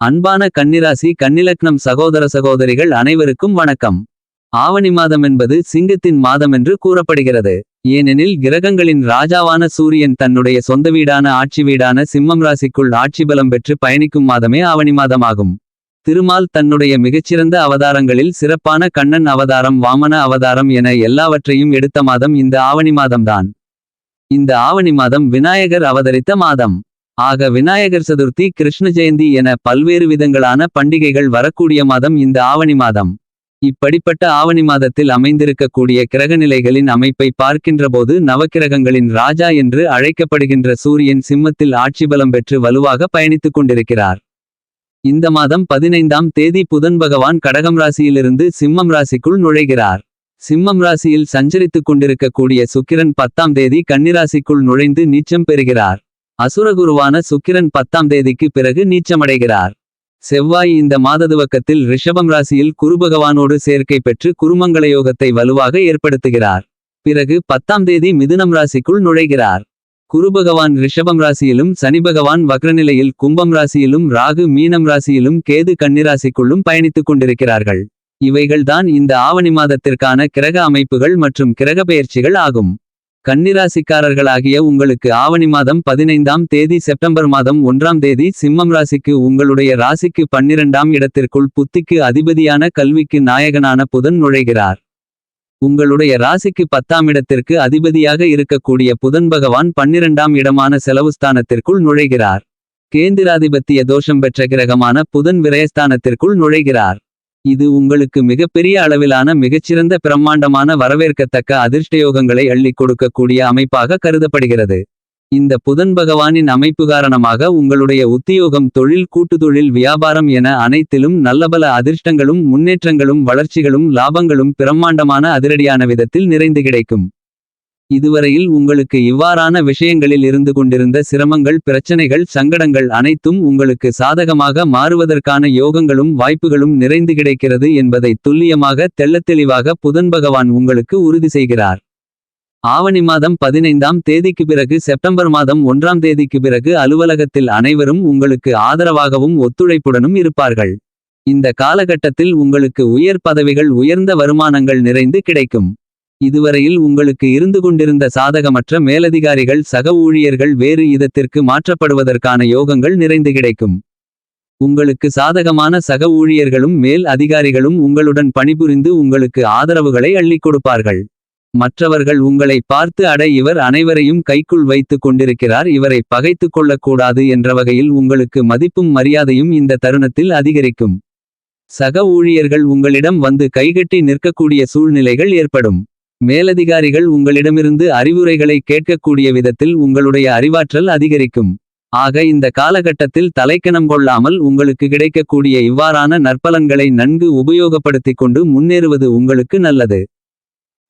அன்பான கன்னிராசி கன்னிலக்னம் சகோதர சகோதரிகள் அனைவருக்கும் வணக்கம். ஆவணி மாதம் என்பது சிங்கத்தின் மாதம் என்று கூறப்படுகிறது. ஏனெனில் கிரகங்களின் ராஜாவான சூரியன் தன்னுடைய சொந்த வீடான ஆட்சி வீடான சிம்மம் ராசிக்குள் ஆட்சி பலம் பெற்று பயணிக்கும் மாதமே ஆவணி மாதமாகும். திருமால் தன்னுடைய மிகச்சிறந்த அவதாரங்களில் சிறப்பான கண்ணன் அவதாரம் வாமன அவதாரம் என எல்லாவற்றையும் எடுத்த மாதம் இந்த ஆவணி மாதம்தான். இந்த ஆவணி மாதம் விநாயகர் அவதரித்த மாதம். ஆக விநாயகர் சதுர்த்தி கிருஷ்ண ஜெயந்தி என பல்வேறு விதங்களான பண்டிகைகள் வரக்கூடிய மாதம் இந்த ஆவணி மாதம். இப்படிப்பட்ட ஆவணி மாதத்தில் அமைந்திருக்கக்கூடிய கிரகநிலைகளின் அமைப்பை பார்க்கின்றபோது நவக்கிரகங்களின் ராஜா என்று அழைக்கப்படுகின்ற சூரியன் சிம்மத்தில் ஆட்சி பலம் பெற்று வலுவாக பயணித்துக் கொண்டிருக்கிறார். இந்த மாதம் பதினைந்தாம் தேதி புதன் பகவான் கடகம் ராசியிலிருந்து சிம்மம் ராசிக்குள் நுழைகிறார். சிம்மம் ராசியில் சஞ்சரித்துக் கொண்டிருக்கக்கூடிய சுக்கிரன் பத்தாம் தேதி கன்னிராசிக்குள் நுழைந்து நீச்சம் பெறுகிறார். அசுரகுருவான சுக்கிரன் பத்தாம் தேதிக்கு பிறகு நீச்சமடைகிறார். செவ்வாய் இந்த மாததுவக்கத்தில் ரிஷபம் ராசியில் குருபகவானோடு சேர்க்கை பெற்று குருமங்கள யோகத்தை வலுவாக ஏற்படுத்துகிறார். பிறகு பத்தாம் தேதி மிதுனம் ராசிக்குள் நுழைகிறார். குருபகவான் ரிஷபம் ராசியிலும் சனிபகவான் வக்ரநிலையில் கும்பம் ராசியிலும் ராகு மீனம் ராசியிலும் கேது கன்னிராசிக்குள்ளும் பயணித்துக் கொண்டிருக்கிறார்கள். இவைகள்தான் இந்த ஆவணி மாதத்திற்கான கிரக அமைப்புகள் மற்றும் கிரக பெயர்ச்சிகள் ஆகும். கன்னிராசிக்காரர்களாகிய உங்களுக்கு ஆவணி மாதம் பதினைந்தாம் தேதி செப்டம்பர் மாதம் ஒன்றாம் தேதி சிம்மம் ராசிக்கு உங்களுடைய ராசிக்கு பன்னிரண்டாம் இடத்திற்குள் புத்திக்கு அதிபதியான கல்விக்கு நாயகனான புதன் நுழைகிறார். உங்களுடைய ராசிக்கு பத்தாம் இடத்திற்கு அதிபதியாக இருக்கக்கூடிய புதன் பகவான் பன்னிரண்டாம் இடமான செலவுஸ்தானத்திற்குள் நுழைகிறார். கேந்திராதிபத்திய தோஷம் பெற்ற கிரகமான புதன் விரயஸ்தானத்திற்குள் நுழைகிறார். இது உங்களுக்கு மிகப்பெரிய அளவிலான மிகச்சிறந்த பிரம்மாண்டமான வரவேற்கத்தக்க அதிர்ஷ்டயோகங்களை அள்ளி கொடுக்கக்கூடிய அமைப்பாக கருதப்படுகிறது. இந்த புதன் பகவானின் அமைப்பு காரணமாக உங்களுடைய உத்தியோகம் தொழில் கூட்டுத்தொழில் வியாபாரம் என அனைத்திலும் நல்லபல அதிர்ஷ்டங்களும் முன்னேற்றங்களும் வளர்ச்சிகளும் லாபங்களும் பிரம்மாண்டமான அதிரடியான விதத்தில் நிறைந்து கிடைக்கும். இதுவரையில் உங்களுக்கு இவ்வாறான விஷயங்களில் இருந்து கொண்டிருந்த சிரமங்கள் பிரச்சனைகள் சங்கடங்கள் அனைத்தும் உங்களுக்கு சாதகமாக மாறுவதற்கான யோகங்களும் வாய்ப்புகளும் நிறைந்து கிடைக்கிறது என்பதை துல்லியமாக தெள்ளத்தெளிவாக புதன் பகவான் உங்களுக்கு உறுதி செய்கிறார். ஆவணி மாதம் பதினைந்தாம் தேதிக்கு பிறகு செப்டம்பர் மாதம் ஒன்றாம் தேதிக்கு பிறகு அலுவலகத்தில் அனைவரும் உங்களுக்கு ஆதரவாகவும் ஒத்துழைப்புடனும் இருப்பார்கள். இந்த காலகட்டத்தில் உங்களுக்கு உயர் பதவிகள் உயர்ந்த வருமானங்கள் நிறைந்து கிடைக்கும். இதுவரையில் உங்களுக்கு இருந்து கொண்டிருந்த சாதகமற்ற மேலதிகாரிகள் சக ஊழியர்கள் வேறு இதத்திற்கு மாற்றப்படுவதற்கான யோகங்கள் நிறைந்து கிடைக்கும். உங்களுக்கு சாதகமான சக ஊழியர்களும் மேல் அதிகாரிகளும் உங்களுடன் பணிபுரிந்து உங்களுக்கு ஆதரவுகளை அள்ளிக் கொடுப்பார்கள். மற்றவர்கள் உங்களை பார்த்து அட இவர் அனைவரையும் கைக்குள் வைத்துக் கொண்டிருக்கிறார் இவரை பகைத்து கொள்ளக்கூடாது என்ற வகையில் உங்களுக்கு மதிப்பும் மரியாதையும் இந்த தருணத்தில் அதிகரிக்கும். சக ஊழியர்கள் உங்களிடம் வந்து கைகட்டி நிற்கக்கூடிய சூழ்நிலைகள் ஏற்படும். மேலதிகாரிகள் உங்களிடமிருந்து அறிவுரைகளை கேட்கக்கூடிய விதத்தில் உங்களுடைய அறிவாற்றல் அதிகரிக்கும். ஆக இந்த காலகட்டத்தில் தலைக்கணம் கொள்ளாமல் உங்களுக்கு கிடைக்கக்கூடிய இவ்வாறான நற்பலன்களை நன்கு உபயோகப்படுத்திக் கொண்டு முன்னேறுவது உங்களுக்கு நல்லது.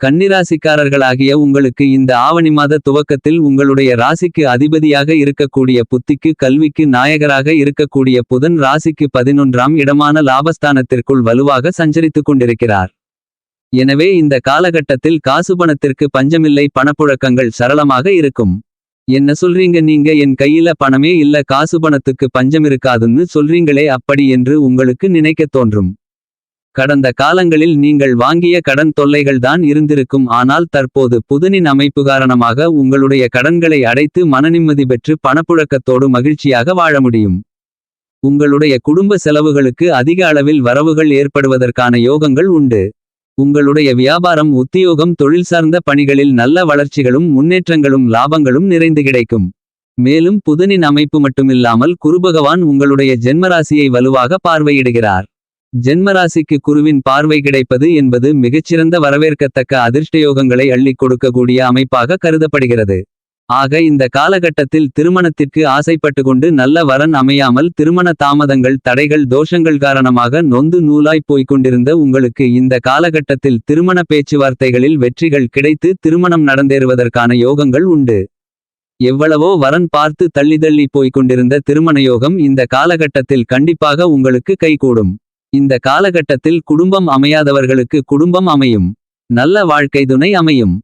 கன்னிராசிக்காரர்களாகிய உங்களுக்கு இந்த ஆவணி மாத துவக்கத்தில் உங்களுடைய ராசிக்கு அதிபதியாக இருக்கக்கூடிய புத்திக்கு கல்விக்கு நாயகராக இருக்கக்கூடிய புதன் ராசிக்கு பதினொன்றாம் இடமான லாபஸ்தானத்திற்குள் வலுவாக சஞ்சரித்துக் கொண்டிருக்கிறார். எனவே இந்த காலகட்டத்தில் காசு பணத்திற்கு பஞ்சமில்லை பணப்புழக்கங்கள் சரளமாக இருக்கும். என்ன சொல்றீங்க நீங்க? என் கையில பணமே இல்ல காசுபணத்துக்கு பஞ்சம் இருக்காதுன்னு சொல்றீங்களே அப்படி என்று உங்களுக்கு நினைக்கத் தோன்றும். கடந்த காலங்களில் நீங்கள் வாங்கிய கடன் தொல்லைகள் தான் இருந்திருக்கும் ஆனால் தற்போது புதனின் அமைப்பு காரணமாக உங்களுடைய கடன்களை அடைத்து மனநிம்மதி பெற்று பணப்புழக்கத்தோடு மகிழ்ச்சியாக வாழ முடியும். உங்களுடைய குடும்ப செலவுகளுக்கு அதிக அளவில் வரவுகள் ஏற்படுவதற்கான யோகங்கள் உண்டு. உங்களுடைய வியாபாரம் உத்தியோகம் தொழில் சார்ந்த பணிகளில் நல்ல வளர்ச்சிகளும் முன்னேற்றங்களும் லாபங்களும் நிறைந்து கிடைக்கும். மேலும் புதனின் அமைப்பு மட்டுமில்லாமல் குருபகவான் உங்களுடைய ஜென்மராசியை வலுவாக பார்வையிடுகிறார். ஜென்மராசிக்கு குருவின் பார்வை கிடைப்பது என்பது மிகச்சிறந்த வரவேற்கத்தக்க அதிர்ஷ்டயோகங்களை அள்ளிக் கொடுக்கக்கூடிய அமைப்பாக கருதப்படுகிறது. ஆக இந்த காலகட்டத்தில் திருமணத்திற்கு ஆசைப்பட்டு கொண்டு நல்ல வரன் அமையாமல் திருமண தாமதங்கள் தடைகள் தோஷங்கள் காரணமாக நொந்து நூலாய் போய்க் கொண்டிருந்த உங்களுக்கு இந்த காலகட்டத்தில் திருமண பேச்சுவார்த்தைகளில் வெற்றிகள் கிடைத்து திருமணம் நடந்தேறுவதற்கான யோகங்கள் உண்டு. எவ்வளவோ வரன் பார்த்து தள்ளி தள்ளி போய்க் கொண்டிருந்த திருமண யோகம் இந்த காலகட்டத்தில் கண்டிப்பாக உங்களுக்கு கைகூடும். இந்த காலகட்டத்தில் குடும்பம் அமையாதவர்களுக்கு குடும்பம் அமையும். நல்ல வாழ்க்கை துணை அமையும்.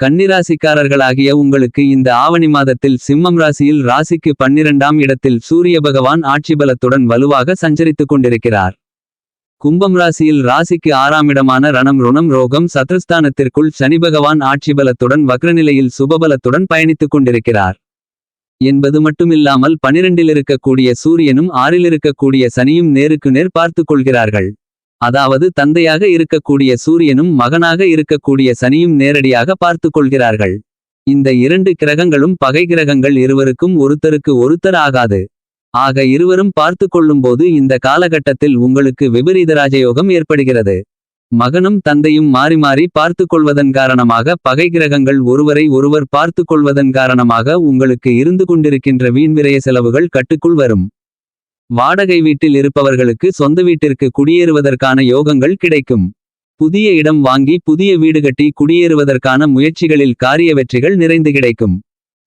கன்னிராசிக்காரர்களாகிய உங்களுக்கு இந்த ஆவணி மாதத்தில் சிம்மம் ராசியில் ராசிக்கு பன்னிரண்டாம் இடத்தில் சூரிய பகவான் ஆட்சி பலத்துடன் வலுவாக சஞ்சரித்துக் கொண்டிருக்கிறார். கும்பம் ராசியில் ராசிக்கு ஆறாம் இடமான ரணம் ருணம் ரோகம் சத்ருஸ்தானத்திற்குள் சனி பகவான் ஆட்சிபலத்துடன் வக்ரநிலையில் சுபபலத்துடன் பயணித்துக் கொண்டிருக்கிறார். என்பது மட்டுமில்லாமல் பனிரெண்டில் இருக்கக்கூடிய சூரியனும் ஆறில் இருக்கக்கூடிய சனியும் நேருக்கு நேர் பார்த்துக் கொள்கிறார்கள். அதாவது தந்தையாக இருக்கக்கூடிய சூரியனும் மகனாக இருக்கக்கூடிய சனியும் நேரடியாக பார்த்துக் கொள்கிறார்கள் இந்த இரண்டு கிரகங்களும் பகை கிரகங்கள் இருவருக்கும் ஒருத்தருக்கு ஒருத்தர் ஆகாது. ஆக இருவரும் பார்த்து கொள்ளும்போது இந்த காலகட்டத்தில் உங்களுக்கு விபரீத ராஜயோகம் ஏற்படுகிறது. மகனும் தந்தையும் மாறி மாறி பார்த்து கொள்வதன் காரணமாக பகை கிரகங்கள் ஒருவரை ஒருவர் பார்த்து கொள்வதன் காரணமாக உங்களுக்கு இருந்து கொண்டிருக்கின்ற வீண்விரய செலவுகள் கட்டுக்குள் வரும். வாடகை வீட்டில் இருப்பவர்களுக்கு சொந்த வீட்டிற்கு குடியேறுவதற்கான யோகங்கள் கிடைக்கும். புதிய இடம் வாங்கி புதிய வீடு கட்டி குடியேறுவதற்கான முயற்சிகளில் காரிய வெற்றிகள் நிறைந்து கிடைக்கும்.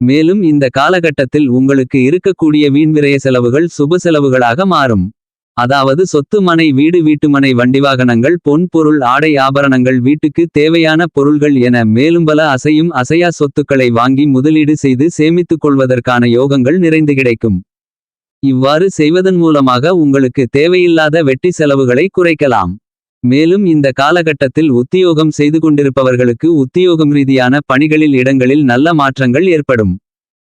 மேலும் இந்த காலகட்டத்தில் உங்களுக்கு இருக்கக்கூடிய வீண்விரய செலவுகள் சுப செலவுகளாக மாறும். அதாவது சொத்து மனை வீடு வீட்டுமனை வண்டி வாகனங்கள் பொன் பொருள் ஆடை ஆபரணங்கள் வீட்டுக்கு தேவையான பொருள்கள் என மேலும் பல அசையும் அசையா சொத்துக்களை வாங்கி முதலீடு செய்து சேமித்துக் கொள்வதற்கான யோகங்கள் நிறைந்து கிடைக்கும். இவ்வாறு செய்வதன் மூலமாக உங்களுக்கு தேவையில்லாத வெட்டி செலவுகளை குறைக்கலாம். மேலும் இந்த காலகட்டத்தில் உத்தியோகம் செய்து கொண்டிருப்பவர்களுக்கு உத்தியோகம் ரீதியான பணிகளில் இடங்களில் நல்ல மாற்றங்கள் ஏற்படும்.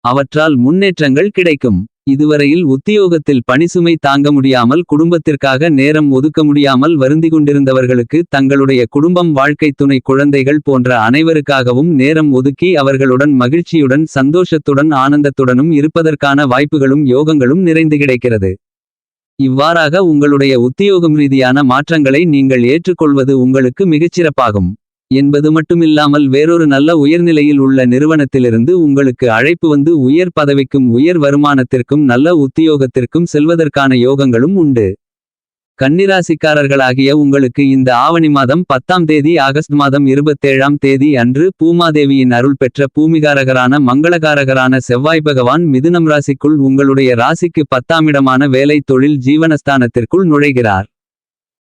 அவற்றால் முன்னேற்றங்கள் கிடைக்கும். இதுவரையில் உத்தியோகத்தில் பணிசுமை தாங்க முடியாமல் குடும்பத்திற்காக நேரம் ஒதுக்க முடியாமல் வருந்தி கொண்டிருந்தவர்களுக்கு தங்களுடைய குடும்பம் வாழ்க்கை துணை குழந்தைகள் போன்ற அனைவருக்காகவும் நேரம் ஒதுக்கி அவர்களுடன் மகிழ்ச்சியுடன் சந்தோஷத்துடன் ஆனந்தத்துடனும் இருப்பதற்கான வாய்ப்புகளும் யோகங்களும் நிறைந்து கிடைக்கிறது. இவ்வாறாக உங்களுடைய உத்தியோகம் ரீதியான மாற்றங்களை நீங்கள் ஏற்றுக்கொள்வது உங்களுக்கு மிகச்சிறப்பாகும். என்பது மட்டுமில்லாமல் வேறொரு நல்ல உயர்நிலையில் உள்ள நிறுவனத்திலிருந்து உங்களுக்கு அழைப்பு வந்து உயர் பதவிக்கும் உயர் வருமானத்திற்கும் நல்ல உத்தியோகத்திற்கும் செல்வதற்கான யோகங்களும் உண்டு. கன்னிராசிக்காரர்களாகிய உங்களுக்கு இந்த ஆவணி மாதம் பத்தாம் தேதி ஆகஸ்ட் மாதம் இருபத்தேழாம் தேதி அன்று பூமாதேவியின் அருள் பெற்ற பூமிகாரகரான மங்களகாரகரான செவ்வாய் பகவான் மிதுனம் ராசிக்குள் உங்களுடைய ராசிக்கு பத்தாமிடமான வேலை தொழில் ஜீவனஸ்தானத்திற்குள் நுழைகிறார்.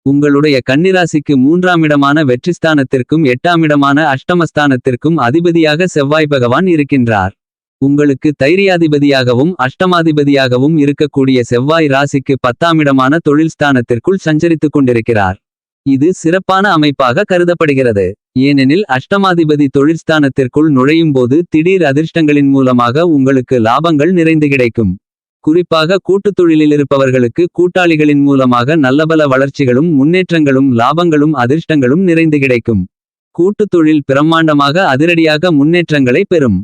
உங்களுடைய கன்னிராசிக்கு மூன்றாம் இடமான வெற்றிஸ்தானத்திற்கும் எட்டாமிடமான அஷ்டமஸ்தானத்திற்கும் அதிபதியாக செவ்வாய் பகவான் இருக்கின்றார். உங்களுக்கு தைரியாதிபதியாகவும் அஷ்டமாதிபதியாகவும் இருக்கக்கூடிய செவ்வாய் ராசிக்கு பத்தாமிடமான தொழில் ஸ்தானத்திற்குள் சஞ்சரித்துக் கொண்டிருக்கிறார். இது சிறப்பான அமைப்பாக கருதப்படுகிறது. ஏனெனில் அஷ்டமாதிபதி தொழிற்ஸ்தானத்திற்குள் நுழையும் போது திடீர் அதிர்ஷ்டங்களின் மூலமாக உங்களுக்கு லாபங்கள் நிறைந்து கிடைக்கும். குறிப்பாக கூட்டுத் தொழிலிலிருப்பவர்களுக்கு கூட்டாளிகளின் மூலமாக நல்லபல வளர்ச்சிகளும் முன்னேற்றங்களும் லாபங்களும் அதிர்ஷ்டங்களும் நிறைந்து கிடைக்கும். கூட்டுத் தொழில் பிரம்மாண்டமாக அதிரடியாக முன்னேற்றங்களை பெறும்.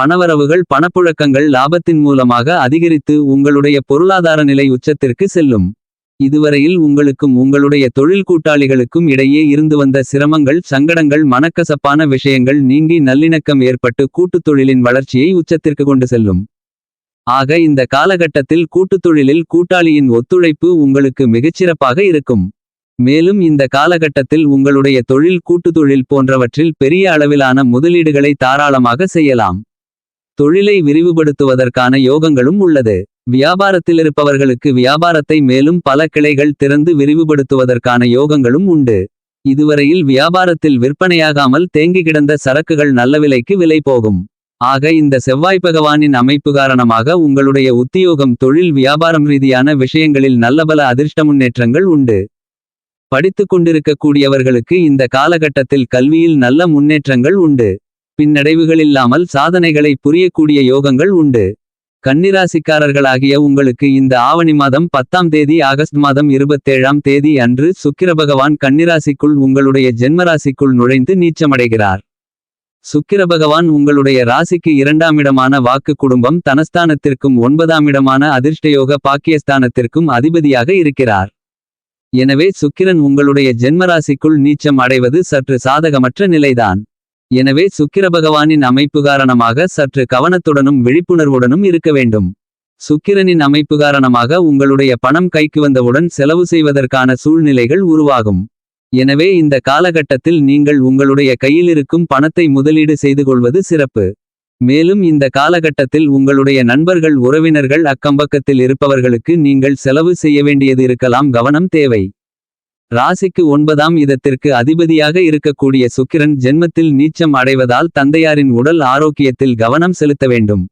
பணவரவுகள் பணப்புழக்கங்கள் லாபத்தின் மூலமாக அதிகரித்து உங்களுடைய பொருளாதார நிலை உச்சத்திற்கு செல்லும். இதுவரையில் உங்களுக்கும் உங்களுடைய தொழில் கூட்டாளிகளுக்கும் இடையே இருந்து வந்த சிரமங்கள் சங்கடங்கள் மனக்கசப்பான விஷயங்கள் நீங்கி நல்லிணக்கம் ஏற்பட்டு கூட்டுத் தொழிலின் வளர்ச்சியை உச்சத்திற்கு கொண்டு செல்லும். ஆக இந்த காலகட்டத்தில் கூட்டுத் தொழிலில் கூட்டாளியின் ஒத்துழைப்பு உங்களுக்கு மிகச்சிறப்பாக இருக்கும். மேலும் இந்த காலகட்டத்தில் உங்களுடைய தொழில் கூட்டுத்தொழில் போன்றவற்றில் பெரிய அளவிலான முதலீடுகளை தாராளமாக செய்யலாம். தொழிலை விரிவுபடுத்துவதற்கான யோகங்களும் உள்ளது. வியாபாரத்தில் இருப்பவர்களுக்கு வியாபாரத்தை மேலும் பல கிளைகள் திறந்து விரிவுபடுத்துவதற்கான யோகங்களும் உண்டு. இதுவரையில் வியாபாரத்தில் விற்பனையாகாமல் தேங்கி கிடந்த சரக்குகள் நல்ல விலைக்கு விலை போகும். ஆக இந்த செவ்வாய் பகவானின் அமைப்பு காரணமாக உங்களுடைய உத்தியோகம் தொழில் வியாபாரம் ரீதியான விஷயங்களில் நல்லபல அதிர்ஷ்ட முன்னேற்றங்கள் உண்டு. படித்துக் கொண்டிருக்கக்கூடியவர்களுக்கு இந்த காலகட்டத்தில் கல்வியில் நல்ல முன்னேற்றங்கள் உண்டு. பின்னடைவுகளில்லாமல் சாதனைகளை புரியக்கூடிய யோகங்கள் உண்டு. கன்னிராசிக்காரர்களாகிய உங்களுக்கு இந்த ஆவணி மாதம் பத்தாம் தேதி ஆகஸ்ட் மாதம் இருபத்தேழாம் தேதி அன்று சுக்கிர பகவான் கன்னிராசிக்குள் உங்களுடைய ஜென்மராசிக்குள் நுழைந்து நீச்சமடைகிறார். சுக்கிர பகவான் உங்களுடைய ராசிக்கு இரண்டாம் இடமான வாக்கு குடும்பம் தனஸ்தானத்திற்கும் ஒன்பதாம் இடமான அதிர்ஷ்டயோக பாக்கியஸ்தானத்திற்கும் அதிபதியாக இருக்கிறார். எனவே சுக்கிரன் உங்களுடைய ஜென்மராசிக்குள் நீச்சம் அடைவது சற்று சாதகமற்ற நிலைதான். எனவே சுக்கிர பகவானின் அமைப்பு காரணமாக சற்று கவனத்துடனும் விழிப்புணர்வுடனும் இருக்க வேண்டும். சுக்கிரனின் அமைப்பு காரணமாக உங்களுடைய பணம் கைக்கு வந்தவுடன் செலவு செய்வதற்கான சூழ்நிலைகள் உருவாகும். எனவே இந்த காலகட்டத்தில் நீங்கள் உங்களுடைய கையில் இருக்கும் பணத்தை முதலீடு செய்து கொள்வது சிறப்பு. மேலும் இந்த காலகட்டத்தில் உங்களுடைய நண்பர்கள் உறவினர்கள் அக்கம்பக்கத்தில் இருப்பவர்களுக்கு நீங்கள் செலவு செய்ய வேண்டியது இருக்கலாம் கவனம் தேவை. ராசிக்கு ஒன்பதாம் இதத்திற்கு அதிபதியாக இருக்கக்கூடிய சுக்கிரன் ஜென்மத்தில் நீச்சம் அடைவதால் தந்தையாரின் உடல் ஆரோக்கியத்தில் கவனம் செலுத்த வேண்டும்.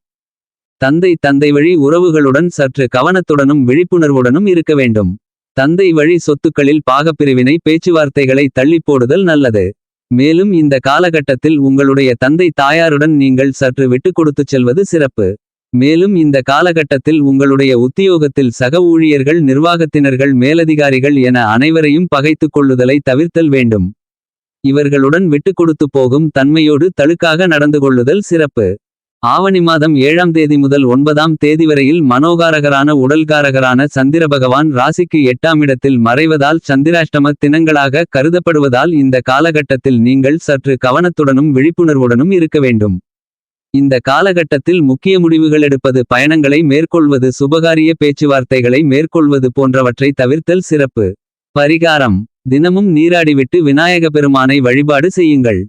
தந்தை தந்தை வழி உறவுகளுடன் சற்று கவனத்துடனும் விழிப்புணர்வுடனும் இருக்க வேண்டும். தந்தை வழி சொத்துக்களில் பாகப்பிரிவினை பேச்சுவார்த்தைகளை தள்ளிப் போடுதல் நல்லது. மேலும் இந்த காலகட்டத்தில் உங்களுடைய தந்தை தாயாருடன் நீங்கள் சற்று விட்டு கொடுத்துச் செல்வது சிறப்பு. மேலும் இந்த காலகட்டத்தில் உங்களுடைய உத்தியோகத்தில் சக ஊழியர்கள் நிர்வாகத்தினர்கள் மேலதிகாரிகள் என அனைவரையும் பகைத்துக் கொள்ளுதலை தவிர்த்தல் வேண்டும். இவர்களுடன் விட்டு கொடுத்து போகும் தன்மையோடு தழுக்காக நடந்து கொள்ளுதல் சிறப்பு. ஆவணி மாதம் ஏழாம் தேதி முதல் ஒன்பதாம் தேதி வரையில் மனோகாரகரான உடல்காரகரான சந்திர பகவான் ராசிக்கு எட்டாம் இடத்தில் மறைவதால் சந்திராஷ்டம தினங்களாக கருதப்படுவதால் இந்த காலகட்டத்தில் நீங்கள் சற்று கவனத்துடனும் விழிப்புணர்வுடனும் இருக்க வேண்டும். இந்த காலகட்டத்தில் முக்கிய முடிவுகள் எடுப்பது பயணங்களை மேற்கொள்வது சுபகாரிய பேச்சுவார்த்தைகளை மேற்கொள்வது போன்றவற்றை தவிர்த்தல் சிறப்பு. பரிகாரம். தினமும் நீராடிவிட்டு விநாயக பெருமானை வழிபாடு செய்யுங்கள்.